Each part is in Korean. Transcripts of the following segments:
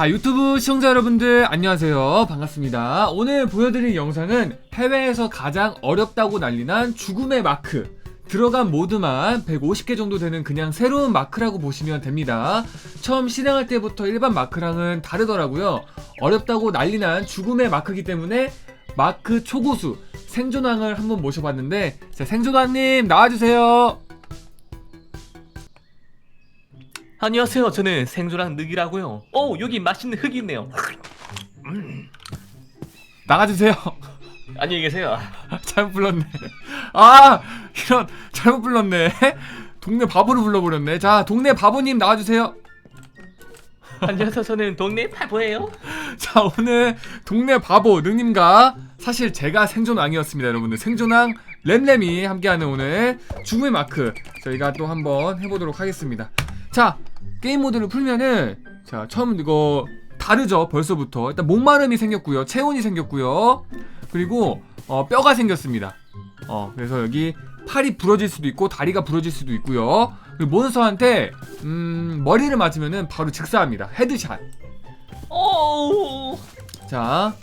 자, 유튜브 시청자 여러분들 안녕하세요. 반갑습니다. 오늘 보여드릴 영상은 해외에서 가장 어렵다고 난리난 죽음의 마크. 들어간 모드만 150개 정도 되는 그냥 새로운 마크라고 보시면 됩니다. 처음 실행할 때부터 일반 마크랑은 다르더라고요. 어렵다고 난리난 죽음의 마크이기 때문에 마크 초고수 생존왕을 한번 모셔봤는데 자, 생존왕님 나와주세요. 안녕하세요. 저는 생조랑 늑이라고요. 오 여기 맛있는 흙이 있네요. 나가주세요. 안녕히 계세요. 잘못 불렀네. 아, 이런 잘못 불렀네. 동네 바보를 불러버렸네. 자, 동네 바보님 나와주세요. 안녕하세요. 저는 동네 바보예요. 자, 오늘 동네 바보 능님과 사실 제가 생존왕이었습니다, 여러분들. 생존왕 램램이 함께하는 오늘 죽음의 마크 저희가 또 한번 해보도록 하겠습니다. 자, 게임 모드를 풀면은 자 처음 이거 다르죠 벌써부터. 일단 목마름이 생겼고요 체온이 생겼고요. 그리고 어, 뼈가 생겼습니다. 어 그래서 여기 팔이 부러질 수도 있고 다리가 부러질 수도 있고요. 그리고 몬스터한테 음, 머리를 맞으면은 바로 즉사합니다. 헤드샷. 오. 자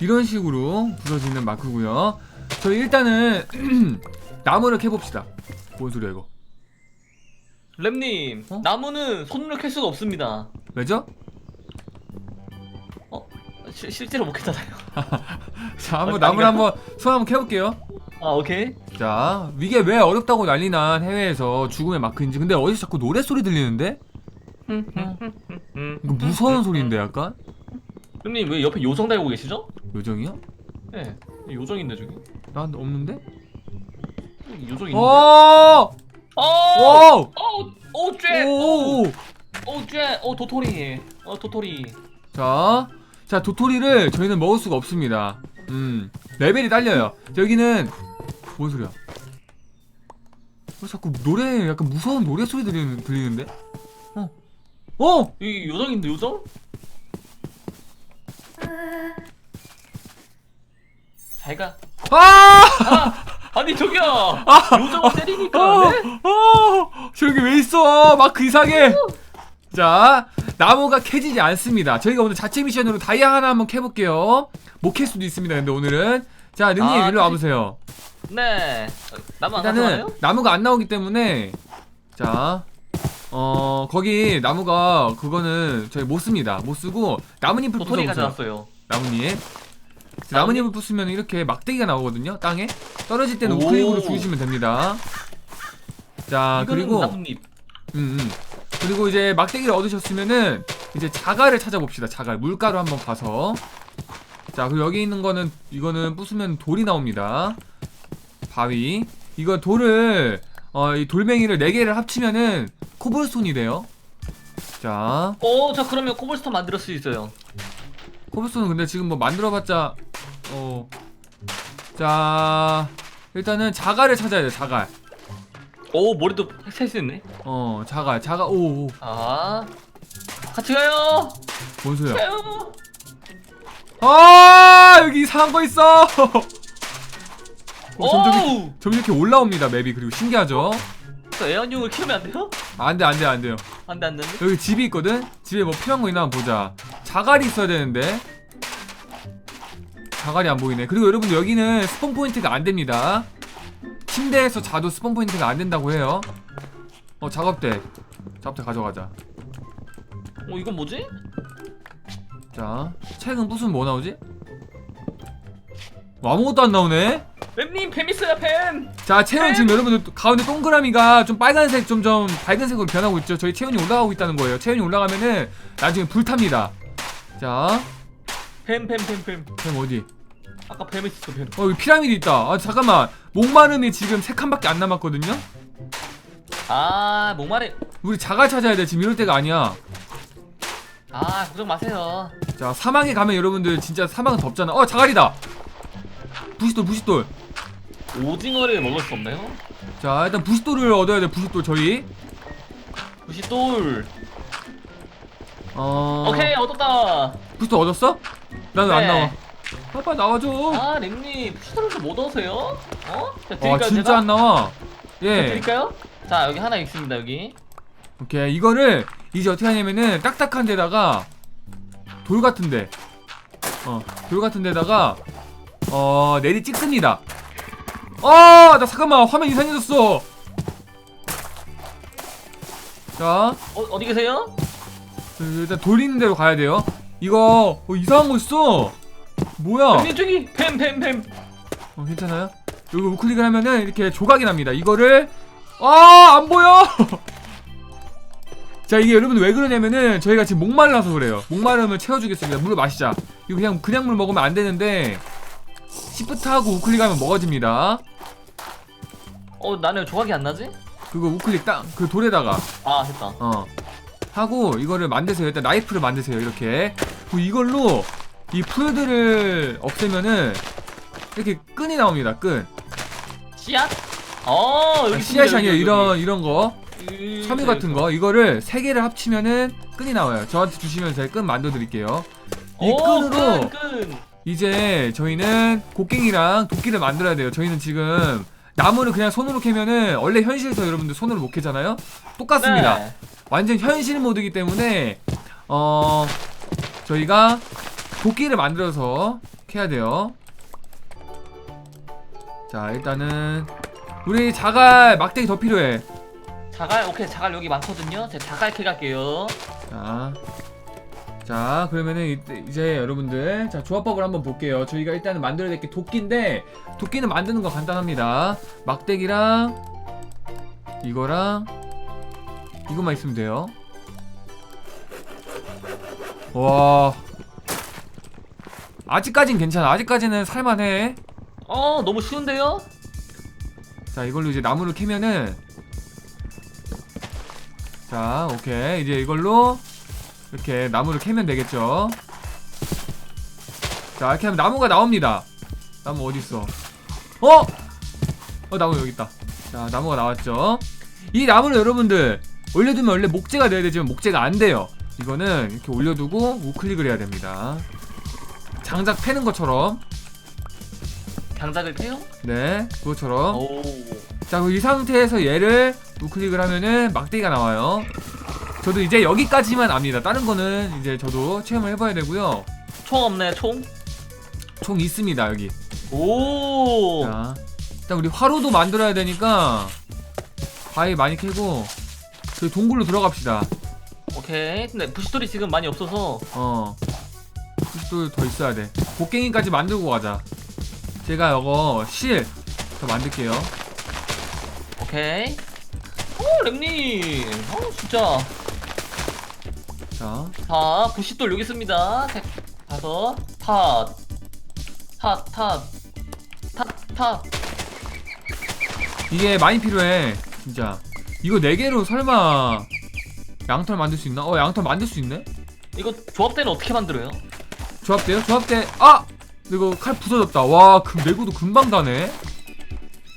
이런 식으로 부서지는 마크고요. 저희 일단은 나무를 캐봅시다. 뭔 소리야 이거 램님 어? 나무는 손으로 캘 수가 없습니다. 왜죠? 어 시, 실제로 못 캐잖아요. 자 한번 어, 나무를 아닌가요? 한번 손 한번 캐볼게요 아 오케이. 자 이게 왜 어렵다고 난리난 해외에서 죽음의 마크인지 근데 어디서 자꾸 노래 소리 들리는데? 이거 무서운 소리인데 약간? 램님 왜 옆에 요정 달고 계시죠? 요정이야? 네. 요정인데 저기. 난 없는데? 요정 있는데. 오! 오. 오! 오. 오 쟤. 오! 오 쟤. 오 도토리. 어 도토리. 자, 자 도토리를 저희는 먹을 수가 없습니다 음 레벨이 딸려요 자, 여기는 뭔 소리야? 어, 자꾸 노래 약간 무서운 노래 소리 들리는, 들리는데? 어? 어! 이 요정인데 요정? 잘 가. 아! 아, 아니 저기요. 요정을 때리니까. 어, 네? 어, 저기 왜 있어? 막그 이상해. 자, 나무가 캐지지 않습니다. 저희가 오늘 자체 미션으로 다이아 하나 한번 캐볼게요. 못 캘 수도 있습니다. 근데 오늘은 자, 능님 아, 일로 와보세요. 네. 어, 나무 안 일단은 가져가요? 나무가 안 나오기 때문에 자, 어 거기 나무가 그거는 저희 못 씁니다. 못 쓰고 나뭇잎을 도토리. 가져왔어요. 나뭇잎. 자, 나뭇잎을 부수면 이렇게 막대기가 나오거든요. 땅에 떨어질 때는 오. 우클릭으로 죽이시면 됩니다. 자, 그리고 나뭇잎. 음, 음. 그리고 이제 막대기를 얻으셨으면은 이제 자갈을 찾아봅시다. 자갈 물가로 한번 가서 자 그리고 여기 있는 거는 이거는 부수면 돌이 나옵니다. 바위 이거 돌을 어, 이 돌멩이를 4개를 합치면은 코블스톤이 돼요. 자 오, 저 그러면 코블스톤 만들 수 있어요. 코블스톤은 근데 지금 뭐 만들어봤자 어. 자 일단은 자갈을 찾아야 돼 자갈. 오, 머리도 셀수 있네. 어 자갈 자갈 오오 아. 같이 가요. 뭔 소리야? 가요. 아 여기 이상한 거 있어. 어, 점점 오! 점 이렇게 올라옵니다 맵이 그리고 신기하죠? 저 애완용을 키우면 안 돼요? 안돼 안돼 안돼요. 안 돼, 안 돼, 안 돼. 여기 집이 있거든. 집에 뭐 필요한 거 있나 한번 보자. 자갈이 있어야 되는데 자갈이 안 보이네. 그리고 여러분 여기는 스폰 포인트가 안 됩니다. 침대에서 자도 스폰 포인트가 안 된다고 해요. 어 작업대 작업대 가져가자. 어, 이건 뭐지? 자 책은 부수면 뭐 나오지? 뭐 아무것도 안 나오네. 램님, 뱀 있어요, 뱀! 자 체온 지금 여러분들 가운데 동그라미가 좀 빨간색 좀좀 밝은 색으로 변하고 있죠 저희 체온이 올라가고 있다는 거예요 체온이 올라가면은 나중에 불탑니다 자 뱀, 뱀, 뱀, 뱀. 그럼 어디 아까 뱀 있었어, 뱀. 어 여기 피라미드 있다 아 잠깐만 목마름이 지금 세 칸밖에 안 남았거든요 아, 목마르. 우리 자갈 찾아야 돼 지금 이럴 때가 아니야 아, 걱정 마세요. 자 사막에 가면 여러분들 진짜 사막은 덥잖아 어 자갈이다 부싯돌 부싯돌 오징어를 먹을 수 없나요? 자 일단 부싯돌을 얻어야 돼 부싯돌 저희 부시돌. 어 오케이, 얻었다. 부싯돌 얻었어? 나는 안 네. 나와 아빠 나와줘 아, 부시돌을 좀못 얻으세요? 어? 자, 아 드릴까요, 진짜 제가? 안 나와 자, 예 드릴까요? 자, 여기 하나 있습니다, 여기. 오케이 이거를 이제 어떻게 하냐면은 딱딱한 데다가 돌 같은 데 어 돌 같은 데다가 어 내리 찍습니다 어나 잠깐만 화면 이상해졌어 자 어, 어디 계세요? 그, 일단 돌 있는 대로 가야 돼요 이거 어, 이상한 거 있어 뭐야 저기 뱀뱀뱀 어, 괜찮아요? 여기 우클릭을 하면은 이렇게 조각이 납니다. 이거를 아, 안 보여. 자, 이게 여러분 왜 그러냐면은 저희가 지금 목말라서 그래요. 목마름을 채워 주겠습니다. 물을 마시자. 이거 그냥 그냥 물 먹으면 안 되는데 시프트 하고 우클릭하면 먹어집니다. 어 나는 조각이 안 나지? 그거 우클릭 딱 그 돌에다가 아 됐다 어 하고 이거를 만드세요. 일단 나이프를 만드세요. 이렇게. 이걸로 이 풀들을 없애면은 이렇게 끈이 나옵니다. 끈. 씨앗? 어 여기 아, 씨앗이 여기, 이런 이런 거. 여기. 섬유 여기, 같은 여기. 거 이거를 세 개를 합치면은 끈이 나와요. 저한테 주시면 제가 끈 만들어 드릴게요. 이 오, 끈으로 끈, 끈. 이제 저희는 곡괭이랑 도끼를 만들어야 돼요. 저희는 지금 나무를 그냥 손으로 캐면은 원래 현실에서 여러분들 손으로 못 캐잖아요. 똑같습니다. 네. 완전 현실 모드이기 때문에 어 저희가 도끼를 만들어서 캐야 돼요. 자 일단은 우리 자갈 막대기 더 필요해. 자갈 오케이 자갈 여기 많거든요 제가 자갈 캐 갈게요 자, 자 그러면은 이제 여러분들 자 조합법을 한번 볼게요. 저희가 일단은 만들어야 될 게 도끼인데 도끼는 만드는 거 간단합니다. 막대기랑 이거랑 이것만 있으면 돼요. 와 아직까진 괜찮아. 아직까지는 살만해. 어 너무 쉬운데요? 자 이걸로 이제 나무를 캐면은 자 오케이 이제 이걸로 이렇게 나무를 캐면 되겠죠 자 이렇게 하면 나무가 나옵니다 나무 어딨어 어? 어 나무 여기 있다 자 나무가 나왔죠 이 나무를 여러분들 올려두면 원래 목재가 돼야 되지만 목재가 안 돼요 이거는 이렇게 올려두고 우클릭을 해야 됩니다 장작 패는 것처럼 장작을 캐요? 네 그것처럼 오 자, 이 상태에서 얘를 우클릭을 하면은 막대기가 나와요. 저도 이제 여기까지만 압니다. 다른 거는 이제 저도 체험을 해봐야 되고요. 총 없네 총? 총 있습니다, 여기. 오 자, 일단 우리 화로도 만들어야 되니까 바위 많이 캐고 저희 동굴로 들어갑시다. 오케이 근데 부시돌이 지금 많이 없어서 어, 또더 있어야 돼. 곡괭이까지 만들고 가자. 제가 이거 실 더 만들게요. 오케이 오 랩님 어 진짜 자, 자 부시돌 여기 있습니다 색 다섯 탓탓탓탓탓 이게 많이 필요해. 진짜. 이거 네 개로 설마 양털 만들 수 있나? 어, 양털 만들 수 있네? 이거 조합대는 어떻게 만들어요? 조합돼요? 조합돼. 아! 이거 칼 부서졌다. 와, 금 내구도 금방 가네.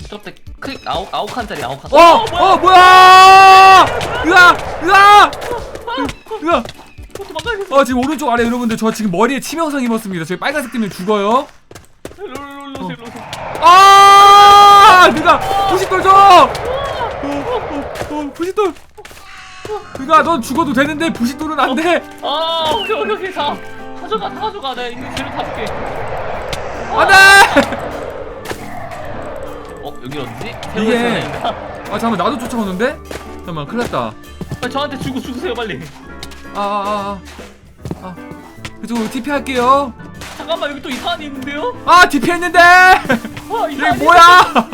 조합대 클릭 아홉 아홉 칸짜리 아홉 칸 어! 어, 뭐야! 으아! 으아! 으아! 어, 도망가야겠어 어, 지금 오른쪽 아래 여러분들 저 지금 머리에 치명상 입었습니다. 저희 빨간색 때문에 죽어요. 롤롤롤 롤 아! 누가 부싯돌 줘! 어, 어, 어, 부싯돌. 누가 넌 죽어도 되는데 부싯돌은 안 돼. 아 오케이 오케이 오케이 다 가져가 다 가져가 내가 이거 재료 다 줄게 안 돼! 어 여기 어디지? 이게-? 아, 잠깐만 나도 쫓아오는데? 잠깐만 큰일 났다. 빨리 저한테 주고 죽으세요 빨리 아, 아, 아, 아. 아. 그쪽으로 TP 할게요. 잠깐만 여기 또 이상한 애 있는데요? 아, TP 했는데! 아 이게 이상한 애 뭐야! 아,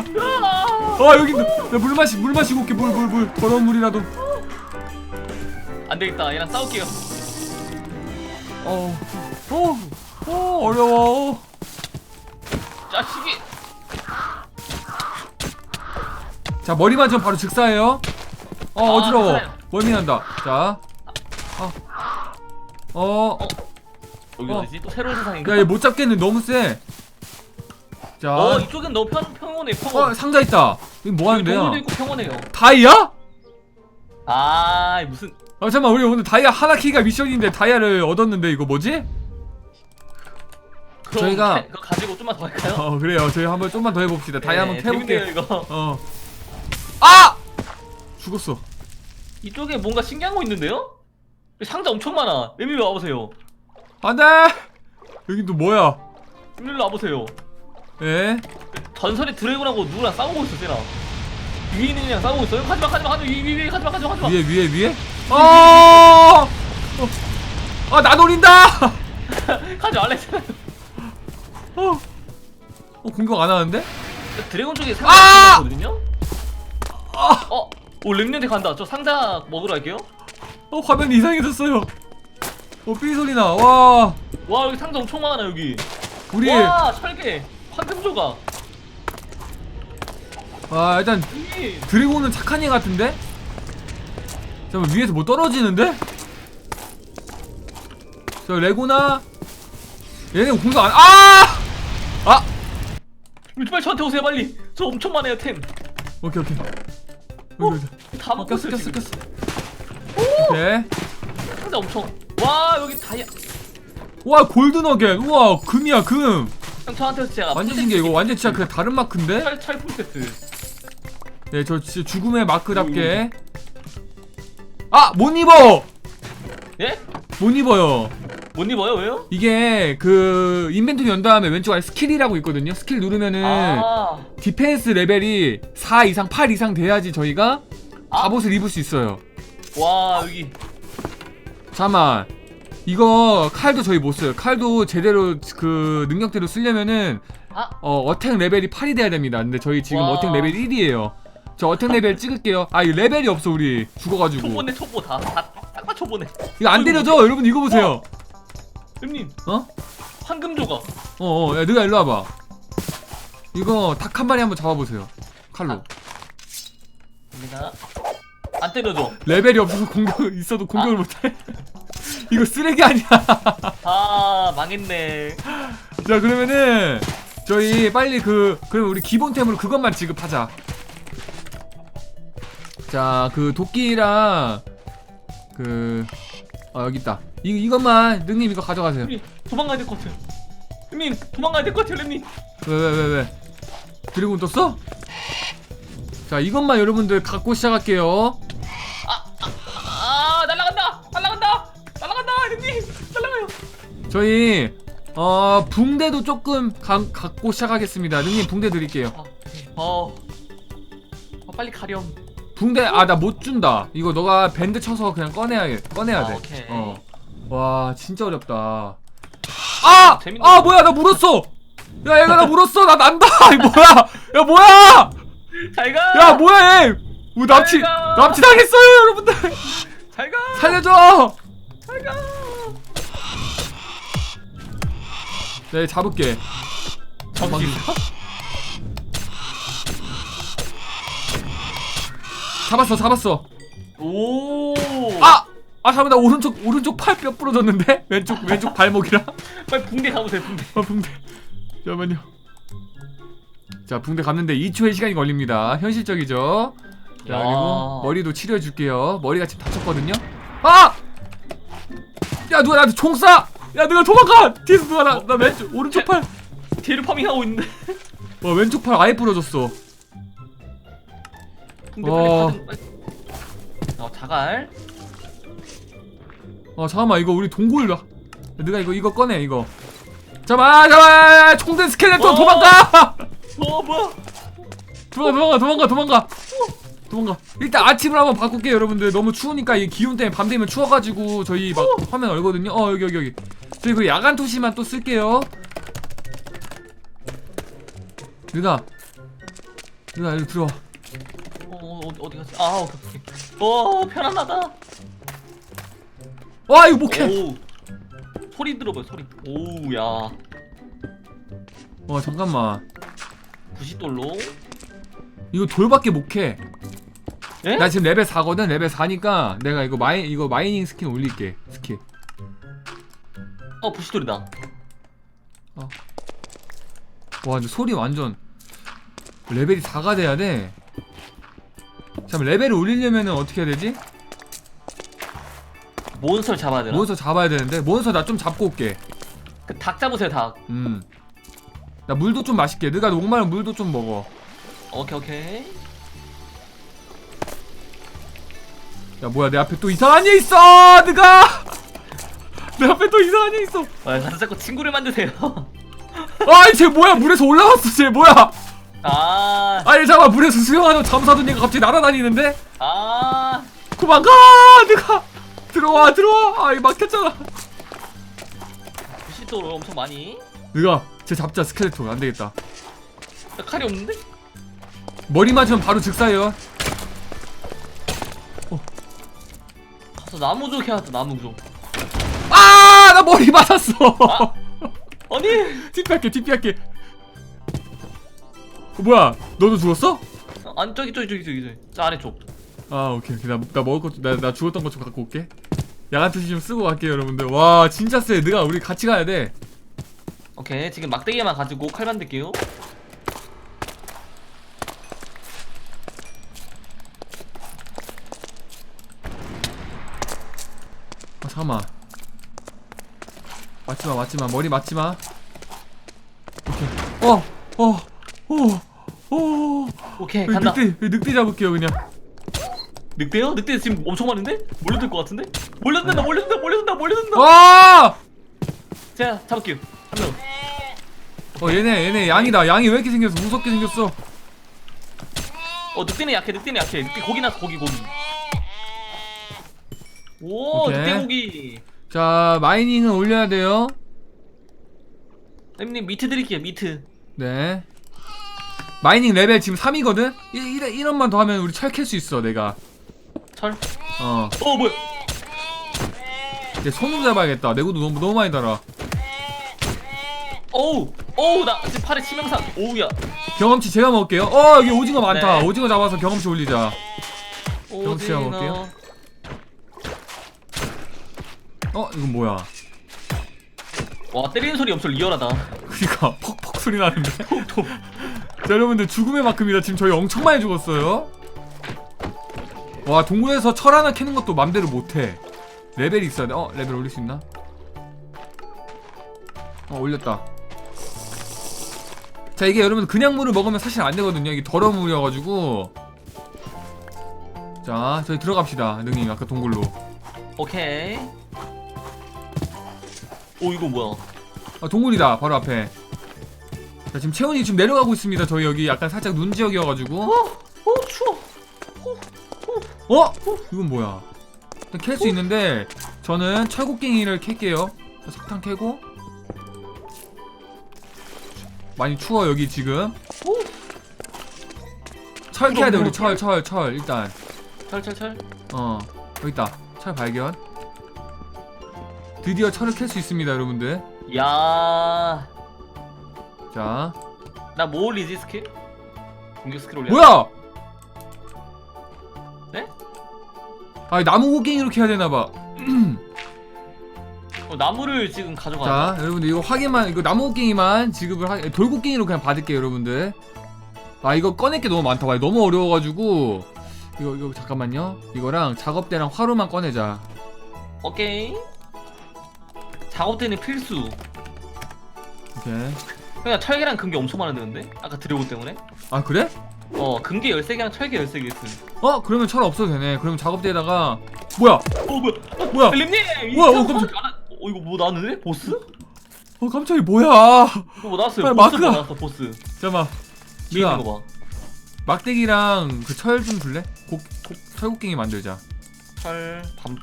어, 여기, 나물 마시, 물 마시고 올게, 물, 물, 물. 더러운 물이라도. 안 되겠다 얘랑 싸울게요 어, 어, 어, 어려워. 자식이 자, 머리만 좀 바로 즉사해요. 어, 아, 어지러워. 괜찮아요. 멀미 난다. 자. 어. 어. 여기 어. 어. 디지 또 새로운 세상인가? 야, 얘못 잡겠네. 너무 세. 자. 어 이쪽은 너무 평, 평온해 평온 어, 상자 있다. 이거 뭐 하는 데야? 동물도 있고 평온해요 다이아? 아 무슨 아, 잠깐만. 우리 오늘 다이아 하나 키가 미션인데 다이아를 얻었는데 이거 뭐지? 그럼 저희가- 캐- 그거 가지고 좀만 더 할까요? 어, 그래요. 저희 한번 좀만 더 해봅시다. 다이아 한번 네, 캐볼게요. 재밌네요 이거 어. 아! 죽었어. 이쪽에 뭔가 신기한 거 있는데요? 상자 엄청 많아. 매미 와보세요. 안 돼 여긴 또 뭐야 일로 와보세요. 예? 전설의 드래곤하고 누구랑 싸우고 있어, 쟤랑. 위에 있는 애랑 싸우고 있어요? 가지마, 가지마, 가지마, 위, 위, 위, 가지마, 가지마, 가지마. 위에 위에 위에 어! 어! 아나 노린다 가지 했잖아. 어. 어 공격 안 하는데? 드래곤 쪽에 아! 상자 있거든요? 아! 어, 오, 랩년한테 간다. 저 상자 먹으러 갈게요. 어 화면이 이상해졌어요 어 삐 소리 나와 와, 여기 상자 엄청 많아, 여기. 우리 와, 철개. 황금 조각. 아 일단. 드래곤은 착한 애 같은데? 잠깐만 위에서 뭐 떨어지는데? 저 레고나 얘네 공격 안 아! 아! 빨리 저한테 오세요, 빨리. 저 엄청 많아요, 템. 오케이 오케이 여기 여기 다 어, 먹고 꼈어 있어요, 꼈어 지금. 꼈어 오케이 상자 엄청. 와, 여기 다이아. 와 골드 너겟 우와 금이야 금 형, 저한테 제가. 완전 신기해 이거 완전 진짜 그냥 다른 마크인데? 철, 철 풀 세트. 네저 진짜 죽음의 마크답게 아! 못 입어! 예? 못 입어요 못 입어요, 왜요? 이게 그 인벤토리 연 다음에 왼쪽 아래 스킬이라고 있거든요 스킬 누르면은 아, 디펜스 레벨이 4 이상 8 이상 돼야지 저희가 아. 갑옷을 입을 수 있어요 와, 여기. 잠깐만 이거 칼도 저희 못 써요. 칼도 제대로 그 능력대로 쓰려면은 아, 어 어택 레벨이 8이 돼야 됩니다. 근데 저희 지금 와. 어택 레벨 1이에요. 저 어택 레벨 찍을게요. 아 이 레벨이 없어 우리. 죽어가지고. 초보네, 초보 다. 다, 싹다 초보네. 이거 안 때려져 여러분 이거 보세요. 형님, 어? 황금 조각. 어 어 야 너가 일로 와봐. 이거 닭 한 마리 한번 잡아보세요. 칼로. 갑니다. 안 때려줘. 레벨이 없어서 공격 있어도 공격을 못해 이거 쓰레기 아니야 아, 망했네. 자 그러면은 저희 빨리 그 그럼 우리 기본템으로 그것만 지급하자 자 그 도끼랑 그 어, 여기 있다 이, 이것만 능님 이거 가져가세요 도망가야 될 것 같아요. 형님, 도망가야 될 것 같아요, 형님. 왜 왜 왜왜 드래곤 떴어? 자 이것만 여러분들 갖고 시작할게요 저희 어 붕대도 조금 가, 갖고 시작하겠습니다 능님 붕대 드릴게요 아, 어. 아, 빨리 가렴. 붕대 아 나 못 준다. 이거 너가 밴드 쳐서 그냥 꺼내야 꺼내야 아, 돼. 오케이. 어. 와 진짜 어렵다. 아! 재밌네. 아 뭐야 나 물었어. 야 얘가 나 물었어 나 난다. 이 뭐야? 야 뭐야? 잘 가! 야 뭐야 얘? 우 납치 가. 납치 당했어요 여러분들. 잘 가! 살려줘. 잘 가! 네 잡을게. 정신. 잡았어 잡았어. 오! 아! 아 잠깐 나 오른쪽 오른쪽 팔 뼈 부러졌는데 왼쪽 왼쪽 발목이랑. 빨리 붕대 가보세요, 붕대. 아 붕대 잠깐만요 자 붕대 갔는데 2초의 시간이 걸립니다 현실적이죠 자 야. 그리고 머리도 치료해 줄게요 머리가 지금 다쳤거든요 아! 야 누가 나한테 총 쏴! 야 누가 도망가! 뒤에서 누가 나, 나 왼쪽 오른쪽 팔 뒤로 파밍하고 있는데. 와, 왼쪽 팔 아예 부러졌어 붕대 어. 빨리. 어, 자갈. 아 잠깐만 이거 우리 동굴 야, 누가 이거 이거 꺼내 이거 잠깐만 잠깐만 총든 스켈레톤 어. 도망가! 어, 뭐야? 도망가 도망가 도망가 도망가 도망가 일단 아침을 한번 바꿀게요 여러분들 너무 추우니까 이 기온 때문에 밤 되면 추워가지고 저희 막 화면 얼거든요 어 여기 여기 여기 저희 그 야간 투시만 또 쓸게요 누나 누나 여기 들어와 어, 어, 어디- 어디 갔지? 아, 오케이, 오케이. 어, 편안하다. 와 이거 못해 오. 소리 들어봐요, 소리. 오우, 야. 와 잠깐만 부싯돌로. 이거 돌밖에 못해 예? 나 지금 레벨 4거든 레벨 4니까 내가 이거 마이 이거 마이닝 스킨 올릴게 스킬 어, 부싯돌이다. 와 근데 소리 완전 레벨이 4가 돼야 돼 잠깐 레벨을 올리려면은 어떻게 해야 되지? 몬스터를 잡아야 되나? 몬스터 잡아야 되는데 몬스터 나 좀 잡고 올게 그 닭 잡으세요, 닭. 음나 물도 좀 맛있게 너가 목마른 물도 좀 먹어 오케이, 오케이. 야 뭐야 내 앞에 또 이상한 애 있어 너가 내 앞에 또 이상한 애 있어. 아, 가서 자꾸 친구를 만드세요. 아이 쟤 뭐야? 물에서 올라왔어 쟤 뭐야? 아, 아니 잠깐 물에서 수영하는 잠수하던 얘가 갑자기 날아다니는데? 아, 도망가! 내가 들어와 들어와! 아이 막혔잖아. 90도로 엄청 많이. 내가 쟤 잡자 스켈레톤. 안 되겠다. 야, 칼이 없는데? 머리 맞으면 바로 즉사예요. 가서 나무족 해야겠다, 나무족. 머리 맞았어. 아. 아니, TP할게 TP할게. 어, 뭐야? 너도 죽었어? 아니 저기 저기 저기 저기 저기. 저 아래 쪽. 아 오케이 오케이. 나, 나 먹을 것나 나 죽었던 것 좀 갖고 올게. 야간 투시 좀 쓰고 갈게요 여러분들. 와 진짜 쎄. 내가 우리 같이 가야 돼. 오케이 지금 막대기만 가지고 칼 만들게요. 아 잠깐만 맞지마 맞지마 머리 맞지마 오케이 어 어 어 어 오케이 간다. 늑대 늑대 잡을게요 그냥 늑대요? 늑대 지금 엄청 많은데? 몰려들 것 같은데? 몰려든다 몰려든다 몰려든다 몰려든다. 아! 제가 잡을게요. 한 명. 어 얘네 얘네 양이다 양이 왜 이렇게 생겼어 무섭게 생겼어 어 늑대는 약해 늑대는 약해 늑대 고기 나서 고기 고기. 오 오케이. 늑대 고기. 자 마이닝은 올려야 돼요 님 미트 드릴게요 미트. 네 마이닝 레벨 지금 3이거든? 1, 1, 1원만 더 하면 우리 철 캘 수 있어 내가 철. 어 어 뭐야? 내 손으로 잡아야겠다 내구도 너무 너무 많이 달아 어우 어우 나 지금 팔에 치명상. 오우야. 경험치 제가 먹을게요 어 여기 오징어 많다 네. 오징어 잡아서 경험치 올리자 경험치 제가. 먹을게요. 어 이건 뭐야? 와 때리는 소리 엄청 리얼하다. 그니까 퍽퍽 소리 나는데? 자 여러분들 죽음의 마크입니다. 지금 저희 엄청 많이 죽었어요. 와 동굴에서 철 하나 캐는 것도 맘대로 못해. 레벨이 있어야 돼 어 레벨 올릴 수 있나? 어 올렸다. 자 이게 여러분 그냥 물을 먹으면 사실 안 되거든요. 이게 더러운 물이어가지고. 자 저희 들어갑시다 능님 아까 동굴로. 오케이. 오 이거 뭐야? 아 동굴이다 바로 앞에 자 지금 채원이 지금 내려가고 있습니다 저희 여기 약간 살짝 눈 지역이어가지고 어, 어 추워. 어? 이건 뭐야? 일단 캘수 있는데 저는 철곡갱이를 캘게요. 자, 석탄 캐고 많이 추워 여기 지금. 오, 철 캐야 돼 우리 이거 철철철 일단. 철철철. 어 여기 있다. 철 발견. 드디어 철을 캘 수 있습니다 여러분들. 야, 자 나 뭐 올리지 스킬? 공격 스킬 올려. 뭐야? 네? 아 나무 곡갱이로 캐야 되나봐. 어, 나무를 지금 가져가. 자 여러분들 이거 확인만 이거 나무 곡갱이만 지급을 하 돌곡갱이로 그냥 받을게요 여러분들 아 이거 꺼낼 게 너무 많다 와 너무 어려워가지고 이거 이거 잠깐만요 이거랑 작업대랑 화로만 꺼내자 오케이. 작업대는 필수. 오케이 그냥 철계랑 금괴 엄청 많았는데 아까 드래곤 때문에. 아 그래? 어 금괴 13개랑 철계 13개 있음. 어 그러면 철 없어도 되네 그러면 작업대에다가 뭐야 어 뭐야? 아, 뭐야 림님. 뭐야, 어, 깜짝- 어 이거 뭐 나왔는데? 보스? 어 깜짝이 뭐야 이거 뭐 나왔어요? 빨리 보스 마크가- 뭐 나왔어 보스. 잠깐만 야. 있는 거 봐. 막대기랑 그 철 좀 줄래? 곡, 곡 철곡갱이 만들자 철 밤.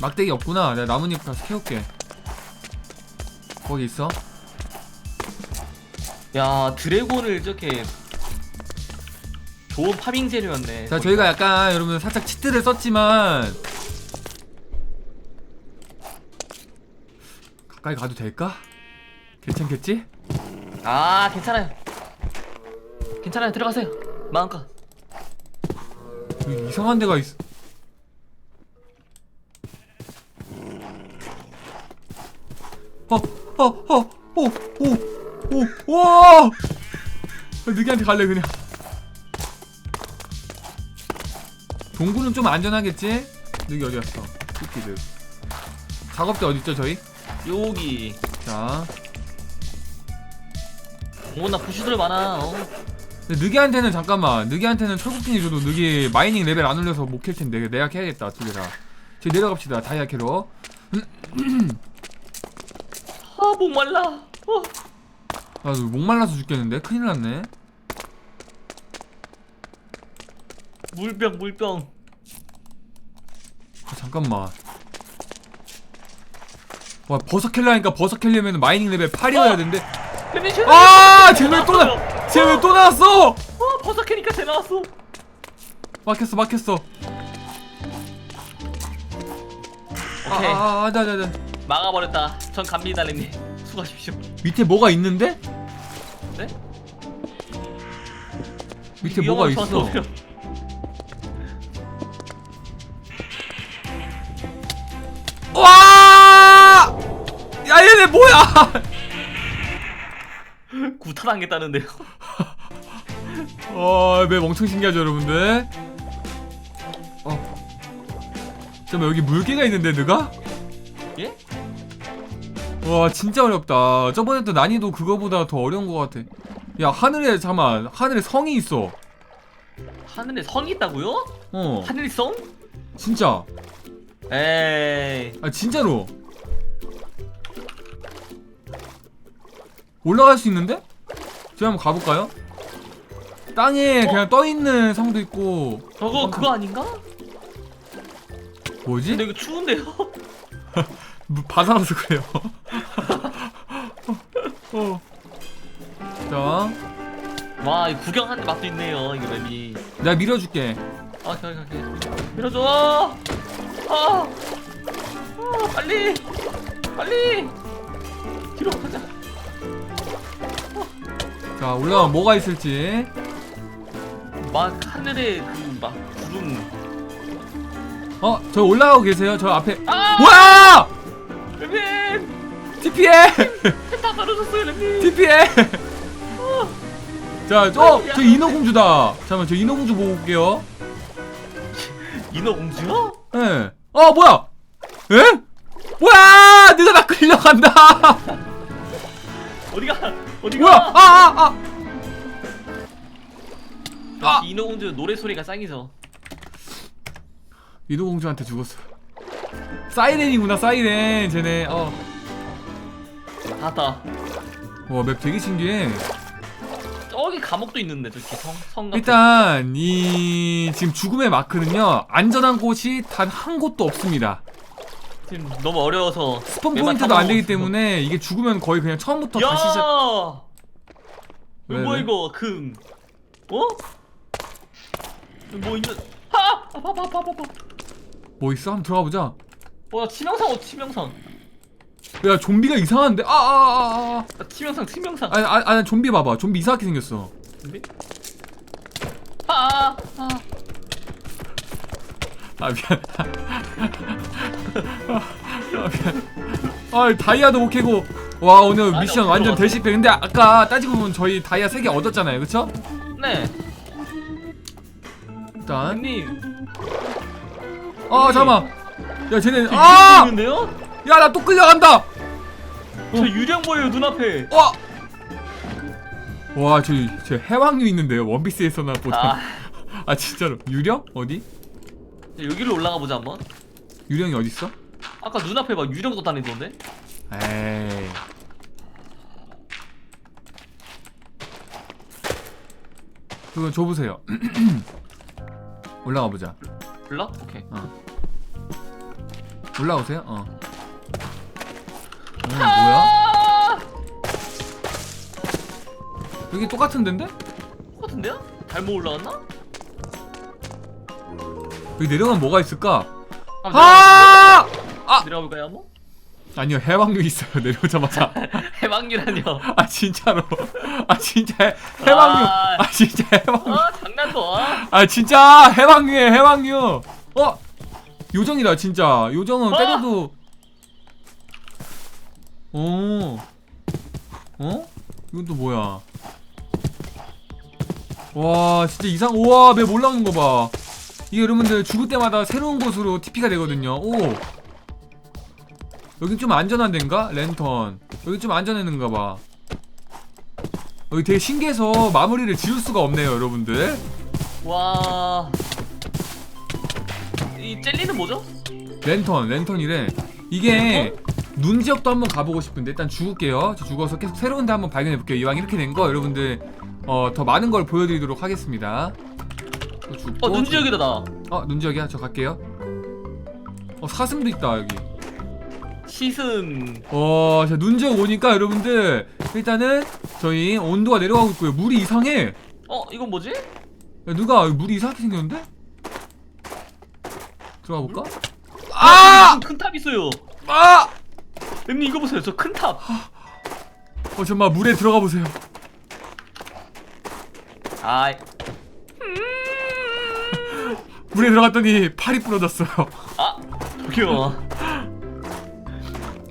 막대기 없구나 내가 나뭇잎 가서 캐올게 거기 있어? 야 드래곤을 이렇게 좋은 파밍 재료였네. 자 저희가 약간 여러분 살짝 치트를 썼지만 가까이 가도 될까? 괜찮겠지? 아 괜찮아요. 괜찮아요 들어가세요. 마음껏. 여기 이상한 데가 있어 어, 어, 어, 오, 오, 오, 와! 느기한테 갈래 그냥 동굴은 좀 안전하겠지? 느기 어디 갔어? 스키드 작업대 어디 있죠 저희? 여기 자 어나 부시들 많아. 어. 근데 느기한테는 잠깐만 느기한테는 철국킹이 줘도 느기 마이닝 레벨 안 올려서 못 캘 텐데 내가 캐야겠다 두 개다 저희 내려갑시다 다이아 캐로 아 목말라 어. 아, 너 목말라서 죽겠는데? 큰일 났네. 물병 물병 아, 잠깐만. 와, 버섯 캘려니까 버섯 캘려면 마이닝 레벨 8이어야 되는데. 쟤 아! 쟤왜 또 나, 쟤왜 또 나왔어? 어 버섯 캐니까 쟤 나왔어 막혔어, 막혔어. 아, 오케이 아, 아, 나, 나, 나. 막아버렸다 전 갑니다 렘님 수고하십시오 밑에 뭐가 있는데? 네? 밑에 뭐가 위험한 있어? 와! 야, 얘네 뭐야? 구타당했다는데요 어, 맵 엄청 신기하죠, 여러분들? 어. 잠깐만, 여기 물개가 있는데, 누가? 예? 와, 진짜 어렵다. 저번에 또 난이도 그거보다 더 어려운 것 같아. 야, 하늘에, 잠깐만, 하늘에 성이 있어. 하늘에 성이 있다고요? 어, 하늘이 성? 진짜. 에이 아, 진짜로. 올라갈 수 있는데? 제가 한번 가볼까요? 땅에 그냥 떠있는 성도 있고 저거 그거 아닌가? 뭐지? 근데 이거 추운데요? 뭐, 바다라서 그래요. 어. 자, 와 이거 구경하는 맛도 있네요 이거 맵이 내가 밀어줄게. 아 오케이 오케이 오케이 밀어줘 아, 아 빨리 빨리 뒤로 가자 자, 올라가면 뭐가 있을지. 막 하늘에 그막 구름 어, 저 올라가고 계세요. 저 앞에. 아뭐 야! 렘님 TP해! 다 떨어졌어요 렘님 TP해! 자, 저, 저 인어공주다. 잠깐만, 저 인어공주 보고 올게요. 인어공주요? 예. 네. 어, 뭐야! 에? 뭐야! 네가 나 끌려간다! 어디가 어디가 뭐야! 아, 아, 아! 아! 인어공주 노래 소리가 짱이죠 인어공주한테 죽었어. 사이렌이구나, 사이렌. 쟤네, 어. 다다 와, 맵 되게 신기해. 저기 감옥도 있는데 저기 성, 성 같은 일단, 이, 지금 죽음의 마크는요, 안전한 곳이 단 한 곳도 없습니다. 지금 너무 어려워서 스폰 포인트도 안 되기. 때문에 이게 죽으면 거의 그냥 처음부터 야! 다시 시작. 이거 왜? 이거 금 어? 뭐 있는 하! 아파 아파 아파 아파 뭐 있어? 한번 들어가 보자. 와 치명상 어 치명상 야, 좀비가 이상한데? 아, 아, 아, 아. 아, 치명상 치명상 아, 아, 아, 좀비 봐봐. 좀비 이상하게 생겼어. 준비? 아! 아! 아, 미안. 아, 미안. 아, 다이아도 못 캐고. 와, 오늘 아니, 미션 완전. 대실패. 근데 아까 따지고 보면 저희 다이아 3개 얻었잖아요. 그쵸? 네 일단. 형님 아, 잠깐만. 야, 쟤네. 저 아! 유령 보이는데요? 야, 나 또 끌려간다! 저 유령 보여요 눈앞에 와! 와, 저기, 저 해왕류 있는데요. 원피스에서나 보다. 아 아, 진짜로. 유령? 어디? 여기로 올라가 보자 한번 유령이 어딨어? 아까 눈앞에 막 유령도 다니던데? 에이. 그거 줘보세요. 올라가 보자. 올라? 오케이 올라오세요. 어. 어 뭐야? 아! 여기 똑같은 데인데? 똑같은데요? 잘못 올라갔나? 여기 내려가면 뭐가 있을까? 아! 아! 내려가 볼까요 한번? 아니요 해왕류 있어요 내려오자마자. 해방류라뇨 아 진짜로. 아 진짜 해, 해왕류. 아. 아 진짜 해왕류. 아 장난도 아아 진짜 해왕류에 해왕류. 어? 요정이다 진짜. 요정은 어? 때려도. 어. 어? 이건 또 뭐야? 와 진짜 이상. 우와 맵 올라오는 거 봐. 이게 여러분들 죽을 때마다 새로운 곳으로 TP가 되거든요. 오. 여긴 좀 안전한 데인가? 랜턴. 여기 좀 안전했는가 봐. 여기 되게 신기해서 마무리를 지을 수가 없네요, 여러분들. 와. 이 젤리는 뭐죠? 랜턴, 랜턴이래. 이게 눈 지역도 한번 가보고 싶은데 일단 죽을게요. 저 죽어서 계속 새로운 데 한번 발견해 볼게요. 이왕 이렇게 된 거 여러분들 어, 더 많은 걸 보여드리도록 하겠습니다. 또 죽고, 어 눈 지역이다 나어 눈 지역이야. 저 갈게요. 어 사슴도 있다 여기. 시슴 어, 자 눈 지역 오니까 여러분들 일단은 저희 온도가 내려가고 있고요. 물이 이상해. 어 이건 뭐지? 야, 누가 물이 이상하게 생겼는데? 들어가 볼까? 아! 큰 탑 있어요 아! 렘님 이거 보세요 저 큰 탑 어 정말 물에 들어가 보세요. 아이 물에 들어갔더니 팔이 부러졌어요. 아 저기요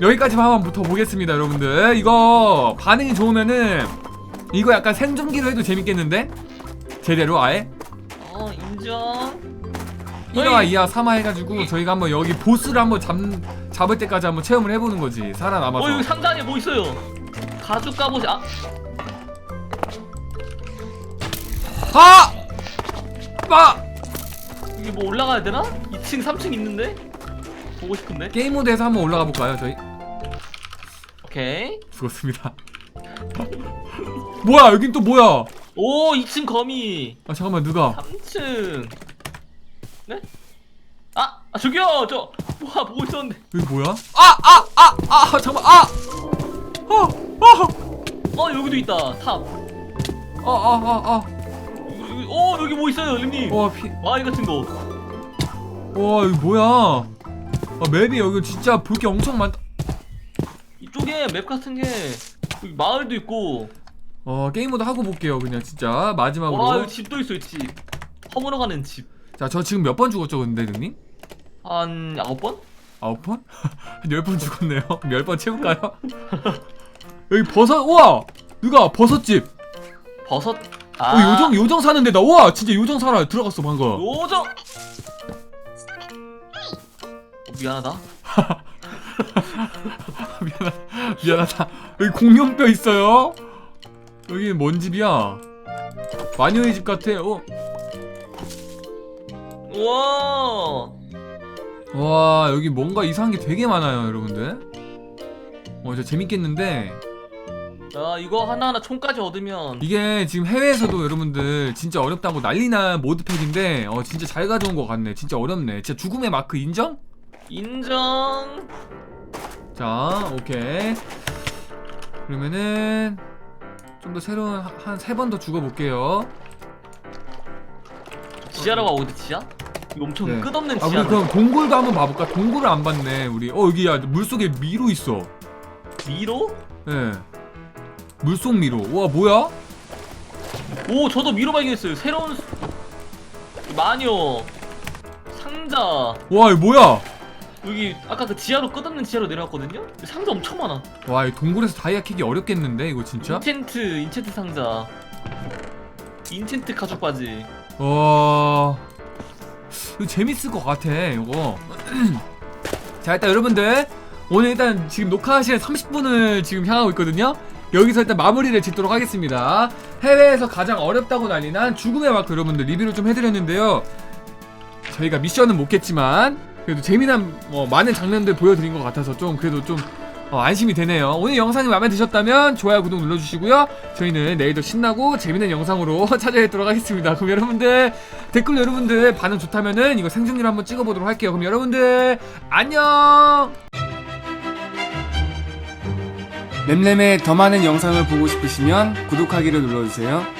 여기까지만 한번 붙어 보겠습니다, 여러분들. 이거 반응이 좋으면은 이거 약간 생존기로 해도 재밌겠는데? 제대로 아예 어 인정 1화, 어이. 2화, 3화 해가지고 저희가 한번 여기 보스를 한번 잡, 잡을 때까지 한번 체험을 해보는 거지. 살아남아서. 어 여기 상자 안에 뭐 있어요 가죽 갑옷이 아 아! 아! 이게 뭐 올라가야 되나? 2층 3층 있는데? 보고 싶은데? 게임 모드에서 한번 올라가 볼까요, 저희? 오케이 죽었습니다. 뭐야, 여긴 또 뭐야? 오 2층 거미 아, 잠깐만, 누가? 3층 네? 아! 아 저기요! 저 뭐야 보고 있었는데 여기 뭐야? 아! 아! 아! 아! 잠깐만, 아! 아! 아! 어 여기도 있다 탑 아! 아! 아! 아! 여기, 오 여기 뭐 있어요 림님 와, 피, 와이 같은 거 와, 이거 뭐야? 아, 맵이 여기 진짜 볼 게 엄청 많다. 이쪽에 맵 같은 게 여기 마을도 있고 어, 게임 모드 하고 볼게요, 그냥 진짜. 마지막으로. 와 여기 집도 있어요 집 허물어 가는 자, 저 지금 몇 번 죽었죠, 근데, 능님? 집한 아홉 번? 아홉 번? 한 열 번 죽었네요. 열번 채울까요? 여기 버섯, 우와! 누가 버섯집. 버섯 어, 아 요정, 요정 사는 데다. 우와! 진짜 요정 살아. 들어갔어, 방금. 요정 어, 미안하다 미안하다. 미안하다. 여기 공룡뼈 있어요. 여기 뭔 집이야? 마녀의 집 같아. 어? 우와 와, 여기 뭔가 이상한 게 되게 많아요, 여러분들. 어, 진짜 재밌겠는데. 야 이거 하나하나 총까지 얻으면 이게 지금 해외에서도 여러분들 진짜 어렵다고 난리난 모드팩인데, 어, 진짜 잘 가져온 것 같네. 진짜 어렵네. 진짜 죽음의 마크 인정? 인정 자, 오케이. 그러면은 좀 더 새로운 한 세 번 더 죽어볼게요. 지하라고 어디 지하? 이거 엄청 네. 끝없는 아, 우리 지하 그럼 동굴도 한번 봐볼까? 동굴을 안 봤네, 우리. 어, 여기 야 물속에 미로 있어. 미로? 예. 물속 미로. 와, 뭐야? 오 저도 미로 발견했어요 새로운 수- 마녀 상자 와, 이거 뭐야? 여기 아까 그 지하로 끝없는 지하로 내려왔거든요? 상자 엄청 많아 와, 이 동굴에서 다이아 캐기 어렵겠는데, 이거 진짜? 인챈트 인챈트 상자 인챈트 가죽 바지 와. 이거 재밌을 것 같아, 이거. 자, 일단 여러분들. 오늘 일단 지금 녹화 시간 30분을 지금 향하고 있거든요. 여기서 일단 마무리를 짓도록 하겠습니다. 해외에서 가장 어렵다고 난리난 죽음의 마크 여러분들 리뷰를 좀 해드렸는데요. 저희가 미션은 못 깼지만 그래도 재미난 뭐 많은 장면들 보여드린 것 같아서 좀 그래도 좀 어, 안심이 되네요. 오늘 영상이 마음에 드셨다면 좋아요, 구독 눌러주시고요. 저희는 내일도 신나고 재밌는 영상으로 찾아뵙도록 하겠습니다. 그럼 여러분들 댓글 여러분들 반응 좋다면은 이거 생중계로 한번 찍어보도록 할게요. 그럼 여러분들 안녕. 램램의 더 많은 영상을 보고 싶으시면 구독하기를 눌러주세요.